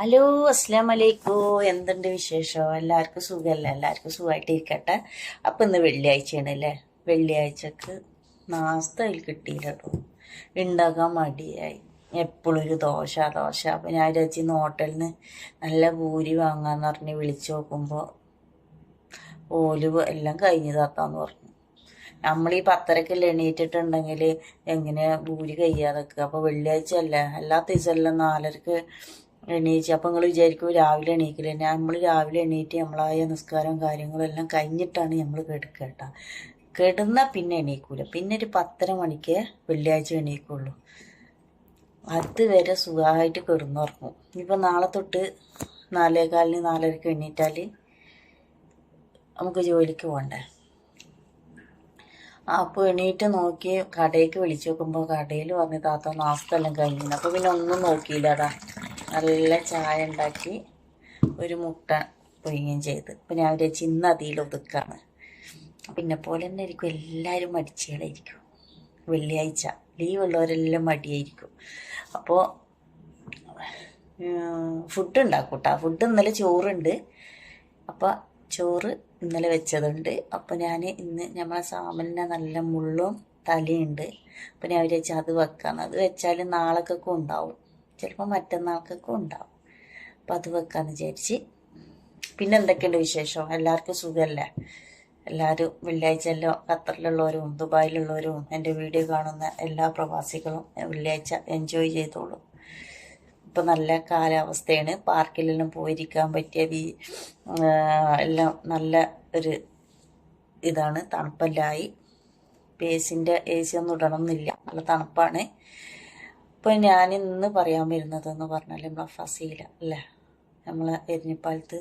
Hello അസ്ലാം വലൈക്കും എന്തുണ്ട് വിശേഷം? എല്ലാവർക്കും സുഖമല്ല എല്ലാവർക്കും സുഖമായിട്ട് ഇരിക്കട്ടെ അപ്പം ഇന്ന് വെള്ളിയാഴ്ചയാണ് അല്ലേ? വെള്ളിയാഴ്ചക്ക് നാസ്ത അതിൽ കിട്ടിയില്ല കേട്ടോ ഉണ്ടാക്കാൻ മടിയായി. എപ്പോഴും ഒരു ദോശ ദോശ. അപ്പം ഞാൻ വിചാരിച്ചു ഹോട്ടലിൽ നിന്ന് നല്ല പൂരി വാങ്ങാന്ന് പറഞ്ഞ് വിളിച്ചു നോക്കുമ്പോൾ ഓൽ എല്ലാം കഴിഞ്ഞ് താത്താന്ന് പറഞ്ഞു. നമ്മൾ ഈ പത്തരക്ക് എണീറ്റിട്ടുണ്ടെങ്കിൽ എങ്ങനെ ഭൂരി കഴിയാതൊക്കെ? അപ്പോൾ വെള്ളിയാഴ്ച അല്ല? അല്ലാത്ത ദിവസമെല്ലാം നാലരക്ക് എണീച്ച് അപ്പം നിങ്ങൾ വിചാരിക്കും രാവിലെ എണീക്കില്ല. നമ്മൾ രാവിലെ എണീറ്റ് നമ്മളായ നിസ്കാരവും കാര്യങ്ങളെല്ലാം കഴിഞ്ഞിട്ടാണ് നമ്മൾ കിടക്കേട്ട. കേട്ടോ കിടന്നാൽ പിന്നെ എണീക്കൂല. പിന്നെ ഒരു പത്തര മണിക്ക് വെള്ളിയാഴ്ച എണീക്കുള്ളൂ. അതുവരെ സുഖമായിട്ട് കിടന്നുറങ്ങും. ഇനിയിപ്പോൾ നാളെ തൊട്ട് നാലേകാലിന് നാലരക്ക് എണീറ്റാൽ നമുക്ക് ജോലിക്ക് പോകണ്ടേ അപ്പോൾ എണീറ്റ് നോക്കി കടയിലേക്ക് വിളിച്ചു നോക്കുമ്പോൾ കടയിൽ വന്ന് താത്ത നാസ്തെല്ലാം കഴിഞ്ഞു അപ്പോൾ പിന്നെ ഒന്നും നോക്കിയില്ലടാ. നല്ല ചായ ഉണ്ടാക്കി ഒരു മുട്ട പൊയ്യുകയും ചെയ്ത്. അപ്പം ഞാൻ വിചാരിച്ചു ചിന്ന അതിൽ ഒതുക്കാണ്. പിന്നെ പോലെ തന്നെ ആയിരിക്കും എല്ലാവരും മടിച്ചുകളായിരിക്കും വെള്ളിയാഴ്ച. ലീവ് ഉള്ളവരെല്ലാം മടിയായിരിക്കും. അപ്പോൾ ഫുഡ് ഉണ്ടാക്കും കേട്ടോ ഫുഡ് ഇന്നലെ ചോറുണ്ട്. അപ്പോൾ ചോറ് ഇന്നലെ വെച്ചതുണ്ട്. അപ്പോൾ ഞാൻ ഇന്ന് നമ്മളെ സാമലിനെ നല്ല മുള്ളും തലയുണ്ട്. അപ്പോൾ ഞാൻ വിചാരിച്ചു അത് വെക്കാന്ന്. അത് വെച്ചാൽ നാളൊക്കെ ഉണ്ടാവും. ചിലപ്പോൾ മറ്റന്നാൾക്കൊക്കെ ഉണ്ടാവും. അപ്പം അത് വെക്കാന്ന് വിചാരിച്ച്. പിന്നെ എന്തൊക്കെയുണ്ട് വിശേഷം? എല്ലാവർക്കും സുഖമല്ലേ എല്ലാവരും വെള്ളിയാഴ്ച എല്ലാം ഖത്തറിലുള്ളവരും ദുബായിലുള്ളവരും എന്റെ വീഡിയോ കാണുന്ന എല്ലാ പ്രവാസികളും വെള്ളിയാഴ്ച എൻജോയ് ചെയ്തോളൂ. ഇപ്പം നല്ല കാലാവസ്ഥയാണ്. പാർക്കിലെല്ലാം പോയിരിക്കാൻ പറ്റിയ ആ, എല്ലാം നല്ല ഒരു ഇതാണ്. തണുപ്പെല്ലായി. എ സിന്റെ എ സി ഒന്നും ഇടണമെന്നില്ല നല്ല തണുപ്പാണ്. ഇപ്പം ഞാൻ ഇന്ന് പറയാൻ വരുന്നതെന്ന് പറഞ്ഞാൽ നമ്മളെ ഫസീല അല്ലേ? നമ്മളെ എരിഞ്ഞിപ്പാലത്ത്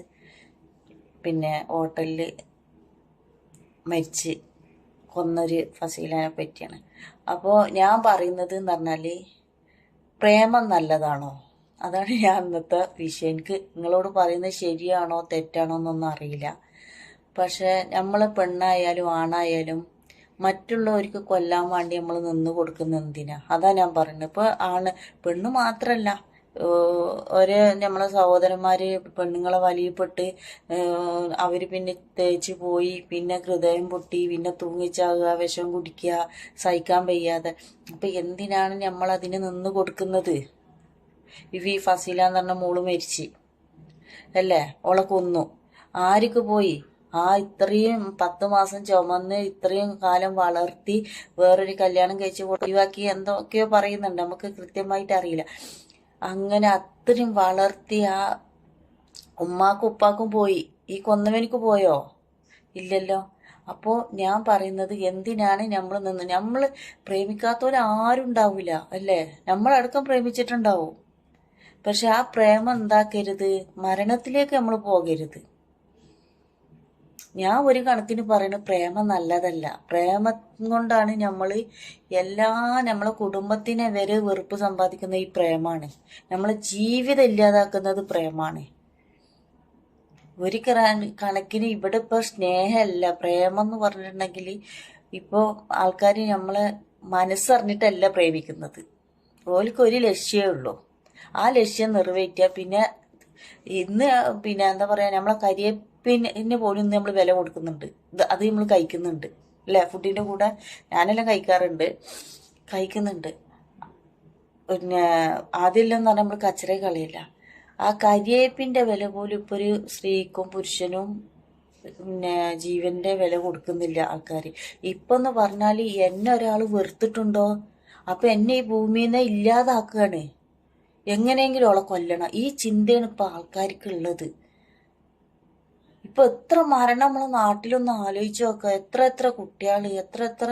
പിന്നെ ഹോട്ടലിൽ മരിച്ച് കൊന്നൊരു ഫസീലിനെ പറ്റിയാണ്. അപ്പോൾ ഞാൻ പറയുന്നത് എന്ന് പറഞ്ഞാൽ പ്രേമം നല്ലതാണോ? അതാണ് ഞാൻ ഇന്നത്തെ വിഷയം. എനിക്ക് നിങ്ങളോട് പറയുന്നത് ശരിയാണോ തെറ്റാണോ എന്നൊന്നും അറിയില്ല. പക്ഷെ നമ്മൾ പെണ്ണായാലും ആണായാലും മറ്റുള്ളവർക്ക് കൊല്ലാൻ വേണ്ടി നമ്മൾ നിന്ന് കൊടുക്കുന്ന എന്തിനാ? അതാ ഞാൻ പറയുന്നത്. ഇപ്പോൾ ആണ് പെണ്ണ് മാത്രമല്ല ഒരു നമ്മളെ സഹോദരന്മാര് പെണ്ണുങ്ങളെ വലിയപ്പെട്ട് അവർ പിന്നെ തേച്ച് പോയി പിന്നെ ഹൃദയം പൊട്ടി പിന്നെ തൂങ്ങിച്ചാകുക വിഷം കുടിക്കുക സഹിക്കാൻ വയ്യാതെ. അപ്പം എന്തിനാണ് നമ്മൾ അതിന് നിന്ന് കൊടുക്കുന്നത്? ഇവ ഫസീല എന്ന് പറഞ്ഞ മോൾ മരിച്ച്. അല്ലേ? ഓളെ കൊന്നു. ആർക്ക് പോയി? ആ ഇത്രയും പത്ത് മാസം ചുമന്ന് ഇത്രയും കാലം വളർത്തി വേറൊരു കല്യാണം കഴിച്ച് ഒഴിവാക്കി എന്തൊക്കെയോ പറയുന്നുണ്ട്. നമുക്ക് കൃത്യമായിട്ട് അറിയില്ല. അങ്ങനെ അത്രയും വളർത്തി ആ ഉമ്മാക്കും ഉപ്പാക്കും പോയി. ഈ കൊന്നവനിക്ക് പോയോ? ഇല്ലല്ലോ. അപ്പോൾ ഞാൻ പറയുന്നത് എന്തിനാണ് നമ്മൾ നിന്ന്? നമ്മൾ പ്രേമിക്കാത്തവർ ആരും ഉണ്ടാവില്ല അല്ലേ? നമ്മളടക്കം പ്രേമിച്ചിട്ടുണ്ടാവും. പക്ഷെ ആ പ്രേമം എന്താക്കരുത്? മരണത്തിലേക്ക് നമ്മൾ പോകരുത്. ഞാൻ ഒരു കണക്കിന് പറയുന്നത് പ്രേമം നല്ലതല്ല. പ്രേമം കൊണ്ടാണ് നമ്മൾ എല്ലാ നമ്മളെ കുടുംബത്തിനെ വരെ വെറുപ്പ് സമ്പാദിക്കുന്ന ഈ പ്രേമാണ്. നമ്മളെ ജീവിതം ഇല്ലാതാക്കുന്നത് പ്രേമാണ്. ഒരു കണ- കണക്കിന് ഇവിടെ ഇപ്പോൾ സ്നേഹമല്ല പ്രേമം എന്ന് പറഞ്ഞിട്ടുണ്ടെങ്കിൽ ഇപ്പോൾ ആൾക്കാർ നമ്മളെ മനസ്സറിഞ്ഞിട്ടല്ല പ്രേമിക്കുന്നത്. ഓലിക്ക് ഒരു ലക്ഷ്യമേ ഉള്ളൂ. ആ ലക്ഷ്യം നിറവേറ്റുക. പിന്നെ ഇന്ന് പിന്നെ എന്താ പറയുക നമ്മളെ കരിയേപ്പിന് പോലും ഇന്ന് നമ്മൾ വില കൊടുക്കുന്നുണ്ട്. ഇത് അത് നമ്മൾ കഴിക്കുന്നുണ്ട്. അല്ലേ? ഫുഡിന്റെ കൂടെ ഞാനെല്ലാം കഴിക്കാറുണ്ട്. കഴിക്കുന്നുണ്ട്. പിന്നെ ആദ്യമെല്ലാം എന്ന് പറഞ്ഞാൽ നമ്മൾ കച്ചറ കളയില്ല. ആ കരിയേപ്പിന്റെ വില പോലും ഇപ്പോൾ ഒരു സ്ത്രീക്കും പുരുഷനും പിന്നെ ജീവന്റെ വില കൊടുക്കുന്നില്ല ആൾക്കാർ ഇപ്പം എന്ന് പറഞ്ഞാൽ എന്നെ ഒരാൾ വെറുത്തിട്ടുണ്ടോ? അപ്പം എന്നെ ഈ ഭൂമിയിൽ നിന്ന് ഇല്ലാതാക്കുകയാണ് എങ്ങനെയെങ്കിലും അവളെ കൊല്ലണം. ഈ ചിന്തയാണ് ഇപ്പം ആൾക്കാർക്കുള്ളത്. ഇപ്പൊ എത്ര മരണം നമ്മളെ നാട്ടിലൊന്ന് ആലോചിച്ച് നോക്കുക എത്ര എത്ര കുട്ടികൾ എത്ര എത്ര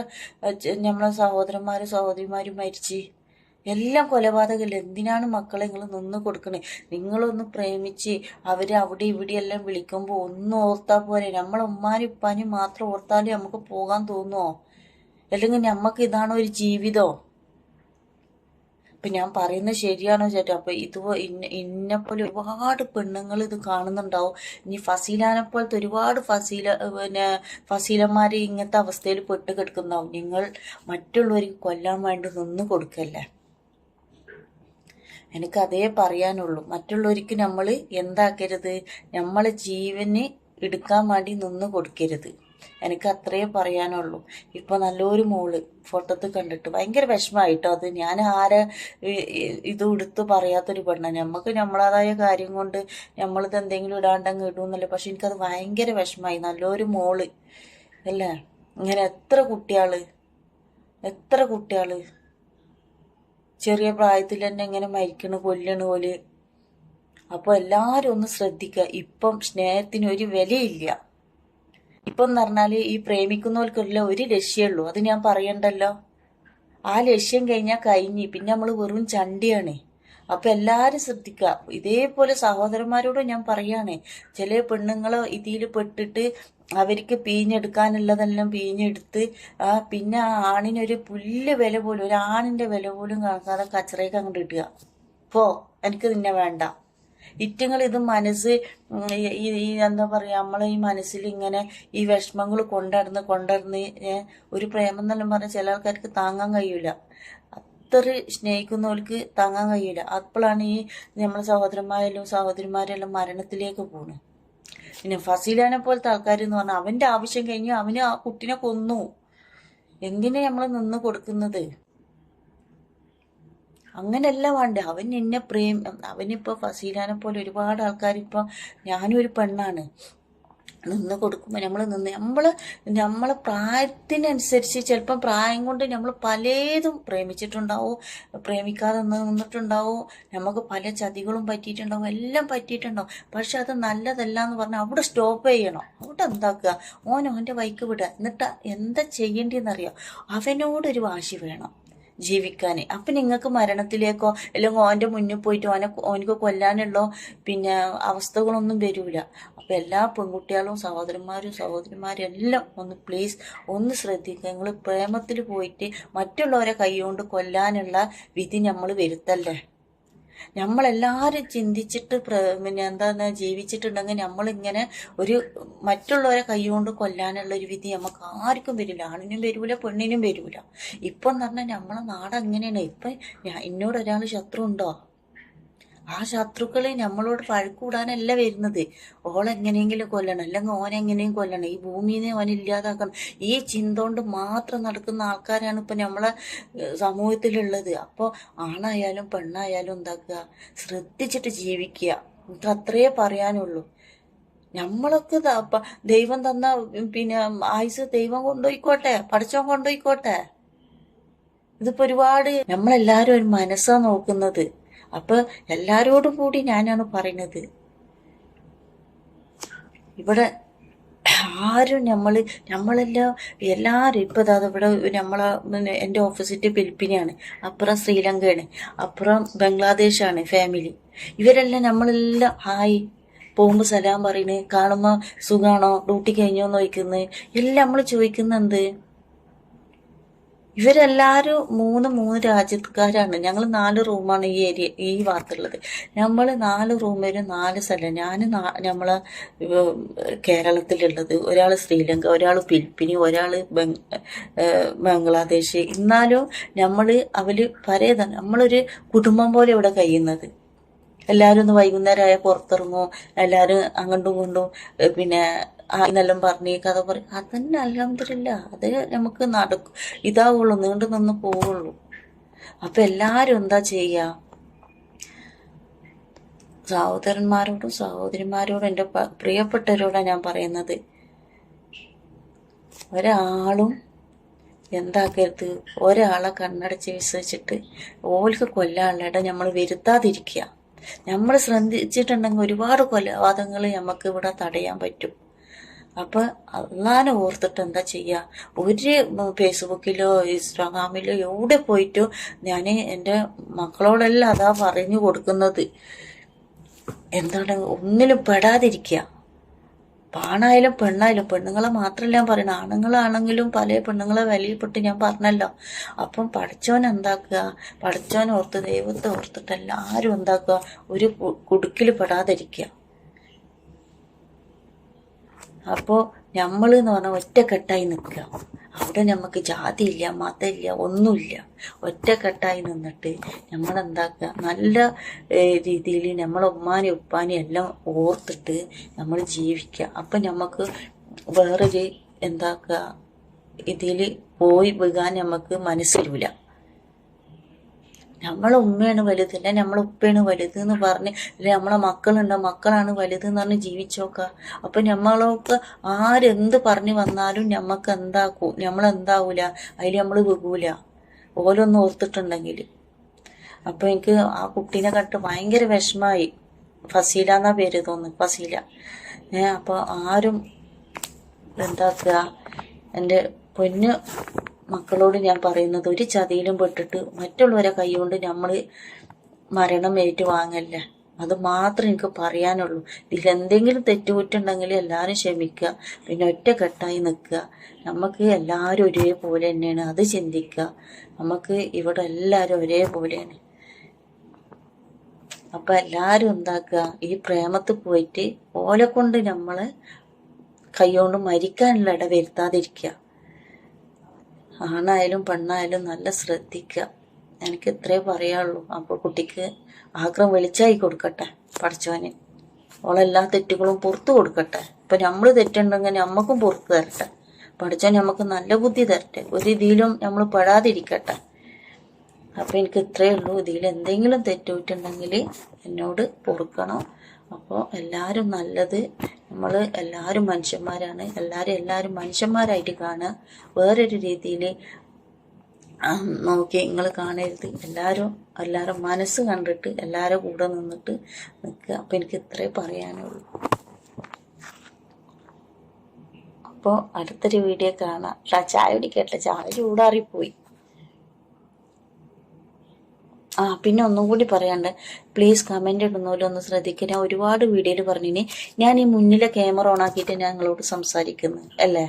നമ്മളെ സഹോദരന്മാരും സഹോദരിമാരും മരിച്ച്. എല്ലാം കൊലപാതകമല്ലേ എന്തിനാണ് മക്കളെ നിങ്ങൾ നിന്ന് കൊടുക്കണേ? നിങ്ങളൊന്ന് പ്രേമിച്ച് അവർ അവിടെ ഇവിടെ എല്ലാം വിളിക്കുമ്പോൾ ഒന്ന് ഓർത്താൽ പോരെ. നമ്മളെ ഉമ്മാനും ഉപ്പാനും മാത്രം ഓർത്താലേ നമുക്ക് പോകാൻ തോന്നുമോ അല്ലെങ്കിൽ നമുക്ക് ഇതാണോ ഒരു ജീവിതം? ഇപ്പൊ ഞാൻ പറയുന്നത് ശരിയാണോ ചേട്ടാ? അപ്പൊ ഇത് ഇന്ന ഇന്നെപ്പോലെ ഒരുപാട് പെണ്ണുങ്ങൾ ഇത് കാണുന്നുണ്ടാവും. ഇനി ഫസീലാനെ പോലത്തെ ഒരുപാട് ഫസീല പിന്നെ ഫസീലന്മാര് ഇങ്ങനത്തെ അവസ്ഥയിൽ പെട്ട് കിടക്കുന്നുണ്ടാവും. നിങ്ങൾ മറ്റുള്ളവർക്ക് കൊല്ലാൻ വേണ്ടി നിന്ന് കൊടുക്കല്ലേ? എനിക്ക് അതേ പറയാനുള്ളൂ. മറ്റുള്ളവർക്ക് നമ്മൾ എന്താക്കരുത്? നമ്മളെ ജീവന് എടുക്കാൻ വേണ്ടി നിന്ന് കൊടുക്കരുത്. എനിക്ക് അത്രയേ പറയാനുള്ളൂ. ഇപ്പൊ നല്ലൊരു മോൾ ഫോട്ടോത്ത് കണ്ടിട്ട് ഭയങ്കര വിഷമായിട്ടോ? അത് ഞാൻ ആരെ ഇത് എടുത്ത് പറയാത്തൊരു പെണ്ണ. നമുക്ക് നമ്മളതായ കാര്യം കൊണ്ട് നമ്മളിത് എന്തെങ്കിലും ഇടാണ്ടങ്ങ് ഇടുന്നല്ലേ പക്ഷെ എനിക്കത് ഭയങ്കര വിഷമായി. നല്ലൊരു മോൾ. അല്ലേ? ഇങ്ങനെ എത്ര കുട്ടികൾ എത്ര കുട്ടികൾ ചെറിയ പ്രായത്തിൽ തന്നെ ഇങ്ങനെ മരിക്കണ കൊല്ലണ പോലെ അപ്പോൾ എല്ലാവരും ഒന്ന് ശ്രദ്ധിക്കുക ഇപ്പം സ്നേഹത്തിന് ഒരു വിലയില്ല. ഇപ്പം എന്ന് പറഞ്ഞാൽ ഈ പ്രേമിക്കുന്നവർക്കുള്ള ഒരു ലക്ഷ്യമുള്ളൂ അത് ഞാൻ പറയണ്ടല്ലോ. ആ ലക്ഷ്യം കഴിഞ്ഞാൽ കഴിഞ്ഞ്. പിന്നെ നമ്മൾ വെറും ചണ്ടിയാണ്. അപ്പൊ എല്ലാരും ശ്രദ്ധിക്കുക ഇതേപോലെ സഹോദരന്മാരോട് ഞാൻ പറയാണ്. ചില പെണ്ണുങ്ങൾ ഇതിൽ പെട്ടിട്ട് അവർക്ക് പീഞ്ഞെടുക്കാനുള്ളതെല്ലാം പീഞ്ഞെടുത്ത് ആ പിന്നെ ആ ആണിനൊരു പുല്ല് വില പോലും ഒരു ആണിന്റെ വില പോലും കണക്കാതെ കച്ചറയൊക്കെ അങ്ങോട്ട് ഇടുക. പോ എനിക്ക് നിന്നെ വേണ്ട. ഇറ്റങ്ങൾ ഇത് മനസ്സ് ഈ എന്താ പറയുക നമ്മളെ ഈ മനസ്സിൽ ഇങ്ങനെ ഈ വിഷമങ്ങൾ കൊണ്ടടന്ന് കൊണ്ടടന്ന് ഒരു പ്രേമം എന്നെല്ലാം പറഞ്ഞാൽ ചില ആൾക്കാർക്ക് താങ്ങാൻ കഴിയൂല. അത്ര സ്നേഹിക്കുന്നവർക്ക് താങ്ങാൻ കഴിയില്ല അപ്പോഴാണ് ഈ നമ്മളെ സഹോദരന്മാരെല്ലാം സഹോദരിമാരെല്ലാം മരണത്തിലേക്ക് പോകുന്നത് പിന്നെ ഫസീലാനെ പോലത്തെ ആൾക്കാർ എന്ന് പറഞ്ഞാൽ അവന്റെ ആവശ്യം കഴിഞ്ഞു അവന് ആ കുട്ടിനെ കൊന്നു. എന്തിനാ നമ്മൾ നിന്ന് കൊടുക്കുന്നത്? അങ്ങനെയല്ല വേണ്ട. അവൻ എന്നെ പ്രേം അവനിപ്പോൾ ഫസീലാനെ പോലെ ഒരുപാട് ആൾക്കാർ ഇപ്പൊ ഞാനും ഒരു പെണ്ണാണ്. നിന്ന് കൊടുക്കുമ്പോൾ നമ്മൾ നിന്ന് നമ്മൾ നമ്മളെ പ്രായത്തിനനുസരിച്ച് ചിലപ്പം പ്രായം കൊണ്ട് നമ്മൾ പലതും പ്രേമിച്ചിട്ടുണ്ടാവും. പ്രേമിക്കാതെ നിന്നിട്ടുണ്ടാവും. നമുക്ക് പല ചതികളും പറ്റിയിട്ടുണ്ടാവും. എല്ലാം പറ്റിയിട്ടുണ്ടാവും. പക്ഷെ അത് നല്ലതല്ല എന്ന് പറഞ്ഞാൽ അവിടെ സ്റ്റോപ്പ് ചെയ്യണം. അവിടെ എന്താക്കുക? ഓൻ ഓന്റെ വൈക്ക് വിടുക. എന്നിട്ട് എന്താ ചെയ്യേണ്ടതെന്നറിയാം? അവനോടൊരു വാശി വേണം. ജീവിക്കാൻ അപ്പം നിങ്ങൾക്ക് മരണത്തിലേക്കോ അല്ലെങ്കിൽ ഓന്റെ മുന്നിൽ പോയിട്ട് ഓനെ ഓനക്ക് കൊല്ലാനുള്ളോ പിന്നെ അവസ്ഥകളൊന്നും വരൂല. അപ്പം എല്ലാ പെൺകുട്ടികളും സഹോദരന്മാരും സഹോദരിമാരും എല്ലാം ഒന്ന് പ്ലീസ് ഒന്ന് ശ്രദ്ധിക്കുക. നിങ്ങൾ പ്രേമത്തിൽ പോയിട്ട് മറ്റുള്ളവരെ കൈകൊണ്ട് കൊല്ലാനുള്ള വിധി നമ്മൾ വരുത്തല്ലേ? നമ്മളെല്ലാവരും ചിന്തിച്ചിട്ട് പിന്നെ എന്താന്ന് ജീവിച്ചിട്ടുണ്ടെങ്കിൽ നമ്മളിങ്ങനെ ഒരു മറ്റുള്ളവരെ കൈകൊണ്ട് കൊല്ലാനുള്ള ഒരു വിധി നമുക്ക് ആർക്കും വരില്ല. ആണിനും വരൂല പെണ്ണിനും വരൂല. ഇപ്പം എന്ന് പറഞ്ഞാൽ നമ്മളെ നാട് അങ്ങനെയാണ് ഇപ്പം എന്നോട് ഒരാൾ ശത്രു ഉണ്ടോ ആ ശത്രുക്കളെ നമ്മളോട് പഴക്കൂടാനല്ല വരുന്നത്. ഓളെങ്ങനെയെങ്കിലും കൊല്ലണം അല്ലെങ്കിൽ ഓനെങ്ങനെയും കൊല്ലണം. ഈ ഭൂമിനെ ഓൻ ഇല്ലാതാക്കണം. ഈ ചിന്ത കൊണ്ട് മാത്രം നടക്കുന്ന ആൾക്കാരാണ് ഇപ്പം നമ്മളെ സമൂഹത്തിലുള്ളത്. അപ്പോൾ ആണായാലും പെണ്ണായാലും എന്താക്കുക? ശ്രദ്ധിച്ചിട്ട് ജീവിക്കുക. എനിക്ക് അത്രയേ പറയാനുള്ളൂ. നമ്മളൊക്കെ ദൈവം തന്ന പിന്നെ ആയുസ് ദൈവം കൊണ്ടുപോയിക്കോട്ടെ പഠിച്ചോൻ കൊണ്ടുപോയിക്കോട്ടെ. ഇതിപ്പോ ഒരുപാട് നമ്മളെല്ലാരും ഒരു മനസ്സാ നോക്കുന്നത്. അപ്പൊ എല്ലാരോടും കൂടി ഞാനാണ് പറയുന്നത്. ഇവിടെ ആരും നമ്മൾ നമ്മളെല്ലാം എല്ലാവരും ഇപ്പൊ അതാ ഇവിടെ നമ്മളെ എന്റെ ഓപ്പോസിറ്റ് ഫിലിപ്പിനെയാണ് അപ്പുറം ശ്രീലങ്കയാണ് അപ്പുറം ബംഗ്ലാദേശാണ് ഫാമിലി. ഇവരെല്ലാം നമ്മളെല്ലാം ഹായ് പോകുമ്പോൾ സലാം പറയുന്നത് കാണുമ്പോൾ സുഖാണോ ഡ്യൂട്ടി കഴിഞ്ഞോ ചോദിക്കുന്നത് എല്ലാം നമ്മൾ ചോദിക്കുന്നത് എന്ത് ഇവരെല്ലാരും മൂന്ന് മൂന്ന് രാജ്യക്കാരാണ്. ഞങ്ങൾ നാല് റൂമാണ് ഈ ഏരിയ ഈ ഭാഗത്തുള്ളത് നമ്മൾ നാല് റൂമിലും നാല് സ്ഥലം. ഞാൻ നമ്മൾ കേരളത്തിലുള്ളത്. ഒരാൾ ശ്രീലങ്ക ഒരാൾ ഫിലിപ്പിനി ഒരാൾ ബംഗ്ലാദേശ്. എന്നാലും നമ്മൾ അവർ പരേതാണ്. നമ്മളൊരു കുടുംബം പോലെ ഇവിടെ കഴിയുന്നത്. എല്ലാവരും ഒന്ന് വൈകുന്നേരമായ പുറത്തിറങ്ങും. എല്ലാവരും അങ്ങോട്ടും കൊണ്ടും പിന്നെ എന്നെല്ലാം പറഞ്ഞ് കഥ പറയും അതന്നെ അലഹമില്ല അത് നമുക്ക് നടക്കും ഇതാവുള്ളൂ നീണ്ടു നിന്ന് പോവുള്ളൂ. അപ്പൊ എല്ലാരും എന്താ ചെയ്യാ? സഹോദരന്മാരോടും സഹോദരിമാരോടും എന്റെ പ്രിയപ്പെട്ടവരോടാണ് ഞാൻ പറയുന്നത്. ഒരാളും എന്താക്കരുത്? ഒരാളെ കണ്ണടച്ച് വിശ്വസിച്ചിട്ട് ഓൽക്ക് കൊല്ലാനുള്ള നമ്മൾ വരുത്താതിരിക്കുക. നമ്മൾ ശ്രദ്ധിച്ചിട്ടുണ്ടെങ്കിൽ ഒരുപാട് കൊലപാതകങ്ങൾ നമുക്ക് ഇവിടെ തടയാൻ പറ്റും. അപ്പൊ അള്ളാനെ ഓർത്തിട്ട് എന്താ ചെയ്യാ? ഒരു ഫേസ്ബുക്കിലോ ഇൻസ്റ്റാഗ്രാമിലോ എവിടെ പോയിട്ടോ ഞാൻ എന്റെ മക്കളോടെല്ലാം അതാ പറഞ്ഞു കൊടുക്കുന്നത്. എന്താണ്? ഒന്നിലും പെടാതിരിക്കുക ആണായാലും പെണ്ണായാലും പെണ്ണുങ്ങളെ മാത്രമല്ല ഞാൻ പറയുന്നത് ആണുങ്ങളാണെങ്കിലും പല പെണ്ണുങ്ങളെ വിലയിൽപ്പെട്ട് ഞാൻ പറഞ്ഞല്ലോ. അപ്പം പഠിച്ചവൻ എന്താക്കുക? പഠിച്ചവൻ ഓർത്ത് ദൈവത്തെ ഓർത്തിട്ടല്ല ആരും എന്താക്കുക? ഒരു കുടുക്കിൽ പെടാതിരിക്കുക അപ്പോൾ നമ്മൾ എന്ന് പറഞ്ഞാൽ ഒറ്റക്കെട്ടായി നിൽക്കുക അവിടെ നമുക്ക് ജാതിയില്ല മതമില്ല ഒന്നുമില്ല ഒറ്റക്കെട്ടായി നിന്നിട്ട് നമ്മളെന്താക്കുക നല്ല രീതിയിൽ നമ്മളെ ഉമ്മാനെ ഉപ്പാനെ എല്ലാം ഓർത്തിട്ട് നമ്മൾ ജീവിക്കുക അപ്പം നമുക്ക് വേറൊരു എന്താക്കുക ഇതിൽ പോയി വീകാൻ നമുക്ക് മനസ്സിലൂല. നമ്മളെ ഉമ്മയാണ് വലുത് അല്ലെ? നമ്മളെ ഉപ്പയാണ് വലുത് എന്ന് പറഞ്ഞ് അല്ലെ? നമ്മളെ മക്കളുണ്ട്? മക്കളാണ് വലുത് എന്ന് പറഞ്ഞ് ജീവിച്ചോക്ക അപ്പൊ നമ്മളൊക്കെ ആരെന്ത് പറഞ്ഞു വന്നാലും നമ്മക്ക് എന്താക്കൂ? നമ്മളെന്താവൂല അതിൽ നമ്മൾ വികൂല ഓലൊന്നും ഓർത്തിട്ടുണ്ടെങ്കിൽ അപ്പൊ എനിക്ക് ആ കുട്ടീനെ കണ്ടിട്ട് ഭയങ്കര വിഷമായി. ഫസീല എന്നാ പേര് തോന്നുന്നു. ഫസീല. ഏ അപ്പൊ ആരും എന്താക്കുക? എന്റെ പൊന്ന് മക്കളോട് ഞാൻ പറയുന്നത് ഒരു ചതിയിലും പെട്ടിട്ട് മറ്റുള്ളവരെ കൈകൊണ്ട് നമ്മൾ മരണം ഏറ്റുവാങ്ങല്ല അത് മാത്രം എനിക്ക് പറയാനുള്ളൂ. ഇതിൽ എന്തെങ്കിലും തെറ്റുകുറ്റുണ്ടെങ്കിൽ എല്ലാവരും ക്ഷമിക്കുക. പിന്നെ ഒറ്റക്കെട്ടായി നിൽക്കുക. നമുക്ക് എല്ലാവരും ഒരേപോലെ തന്നെയാണ്. അത് ചിന്തിക്കുക. നമുക്ക് ഇവിടെ എല്ലാവരും ഒരേപോലെയാണ്. അപ്പൊ എല്ലാവരും എന്താക്കുക? ഈ പ്രേമത്തിൽ പോയിട്ട് ഓലെ കൊണ്ട് നമ്മളെ കൈകൊണ്ട് മരിക്കാനുള്ള ഇട വരുത്താതിരിക്കുക ആണായാലും പെണ്ണായാലും നല്ല ശ്രദ്ധിക്കുക എനിക്ക് ഇത്രേ പറയാനുള്ളൂ. അപ്പോൾ കുട്ടിക്ക് ആഗ്രഹം വെളിച്ചായി കൊടുക്കട്ടെ പഠിച്ചവന്. ഓളെല്ലാ തെറ്റുകളും പുറത്തു കൊടുക്കട്ടെ. ഇപ്പൊ നമ്മൾ തെറ്റുണ്ടെങ്കിൽ നമ്മക്കും പുറത്തു തരട്ടെ. പഠിച്ചവൻ നമുക്ക് നല്ല ബുദ്ധി തരട്ടെ. ഒരു ഇതിലും നമ്മൾ പെടാതിരിക്കട്ടെ. അപ്പൊ എനിക്ക് ഇത്രയേ ഉള്ളൂ. ഇതിൽ എന്തെങ്കിലും തെറ്റുപറ്റുണ്ടെങ്കിൽ എന്നോട് പൊറുക്കണം. അപ്പോൾ എല്ലാവരും നല്ലത് നമ്മൾ എല്ലാവരും മനുഷ്യന്മാരാണ്. എല്ലാവരും എല്ലാവരും മനുഷ്യന്മാരായിട്ട് കാണുക. വേറൊരു രീതിയിൽ നോക്കി നിങ്ങൾ കാണരുത്. എല്ലാവരും എല്ലാവരും മനസ്സ് കണ്ടിട്ട് എല്ലാവരും കൂടെ നിന്നിട്ട് നിൽക്കുക അപ്പം എനിക്ക് ഇത്രേ പറയാനുള്ളൂ. അപ്പോൾ അടുത്തൊരു വീഡിയോ കാണാം. ചായ കുടിക്കട്ടെ. ചായ ചൂടാറിപ്പോയി. ആ പിന്നെ ഒന്നും കൂടി പറയാണ്ട് പ്ലീസ് കമന്റ് ഇടുന്നല്ലോ ഒന്ന് ശ്രദ്ധിക്കുക ഞാൻ ഒരുപാട് വീഡിയോയിൽ പറഞ്ഞിനി. ഞാൻ ഈ മുന്നിലെ ക്യാമറ ഓൺ ആക്കിയിട്ട് ഞാൻ നിങ്ങളോട് സംസാരിക്കുന്നു അല്ലേ?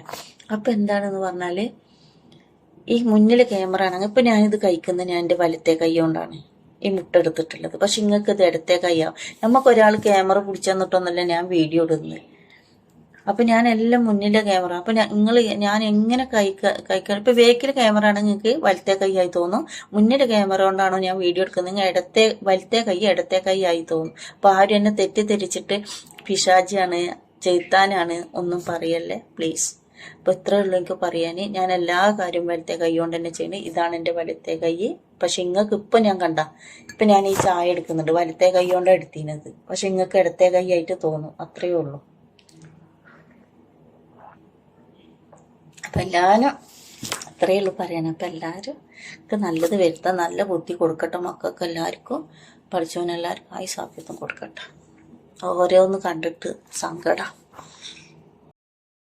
അപ്പം എന്താണെന്ന് പറഞ്ഞാൽ ഈ മുന്നിലെ ക്യാമറ ആണെങ്കിൽ ഇപ്പം ഞാനിത് കഴിക്കുന്നത് ഞാൻ എന്റെ വലത്തെ കൈ കൊണ്ടാണ്. ഈ മുട്ട എടുത്തിട്ടുള്ളത്. പക്ഷെ നിങ്ങൾക്ക് ഇത് ഇടത്തെ കൈയാവും നമുക്ക് ഒരാൾ ക്യാമറ പിടിച്ചു തന്നിട്ടൊന്നല്ല ഞാൻ വീഡിയോ ഇടുന്നത്. അപ്പൊ ഞാൻ എല്ലാം മുന്നിലെ ക്യാമറ അപ്പൊ നിങ്ങൾ ഞാൻ എങ്ങനെ കൈ കൈക്കാൻ ഇപ്പൊ വേക്കിലെ ക്യാമറ ആണെങ്കിൽ നിങ്ങൾക്ക് വലത്തെ കൈയായി തോന്നും. മുന്നിലെ ക്യാമറ കൊണ്ടാണോ ഞാൻ വീഡിയോ എടുക്കുന്നത്? ഇടത്തെ വലത്തെ കൈ ഇടത്തെ കൈ ആയി തോന്നും. അപ്പൊ ആരും എന്നെ തെറ്റിദ്ധരിച്ചിട്ട് പിശാജിയാണ് ചെയ്ത്താനാണ് ഒന്നും പറയല്ലേ? പ്ലീസ് അപ്പൊ ഇത്രേ ഉള്ളൂ എനിക്ക് പറയാൻ ഞാൻ എല്ലാ കാര്യവും വലത്തെ കൈ കൊണ്ട് തന്നെ ചെയ്യണേ. ഇതാണ് എന്റെ വലത്തെ കൈ. പക്ഷെ നിങ്ങൾക്ക് ഇപ്പൊ ഞാൻ കണ്ട. ഇപ്പൊ ഞാൻ ഈ ചായ എടുക്കുന്നുണ്ട്. വലത്തെ കൈ കൊണ്ടാണ് എടുത്തിരുന്നത് പക്ഷെ നിങ്ങൾക്ക് ഇടത്തെ കൈ ആയിട്ട് തോന്നും. അത്രയേ ഉള്ളൂ. അപ്പൊ എല്ലാവരും അത്രയേ ഉള്ളൂ പറയാൻ അപ്പം എല്ലാവരും നല്ലത് വരുത്താൻ നല്ല ബുദ്ധി കൊടുക്കട്ടെ മക്കൾക്ക് എല്ലാവർക്കും. പഠിച്ചവനെല്ലാവർക്കും ആയി സാധ്യത്വം കൊടുക്കട്ടെ. ഓരോന്ന് കണ്ടിട്ട് സങ്കടം.